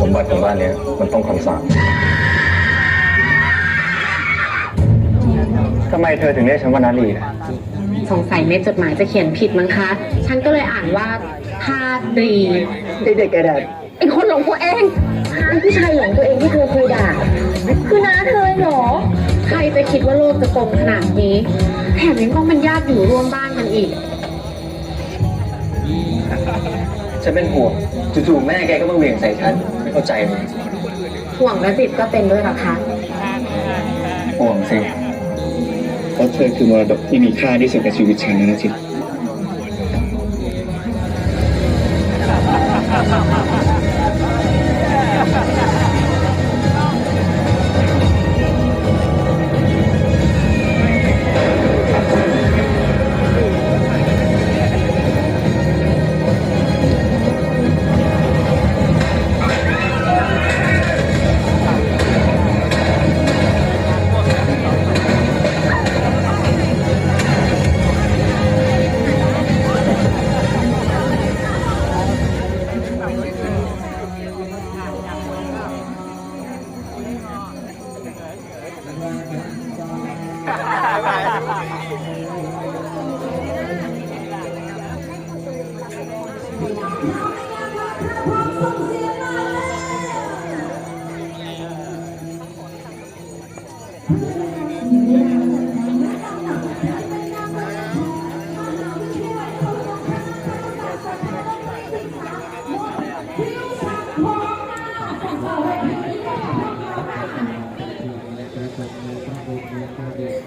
สมบัติของบ้านเนี้ยมันต้องคำสาปทำไมเธอถึงเรียกฉันว่านาลีนะสงสัยในจดหมายจะเขียนผิดมั้งคะ ฉันก็เลยอ่านว่าธาตรีไอเด็กกระดาษไอคนหลงตัวเองไอผู้ชายหลงตัวเองที่เธอเคยด่า คือน้าเธอเหรอ ใครจะคิดว่าโลกจะกลมขนาดนี้ แถมยังต้องเป็นญาติอยู่ร่วมบ้านกันอีก ฉันเป็นห่วงจู่ๆแม่แกก็มาเหวี่ยงใส่ฉันไม่เข้าใจเลยห่วงและจิตก็เป็นด้วยเหรอคะ ห่วงสิเพราะเธอคือมรดกที่มีค่าที่สุดในชีวิตฉันนะจิต Yeah.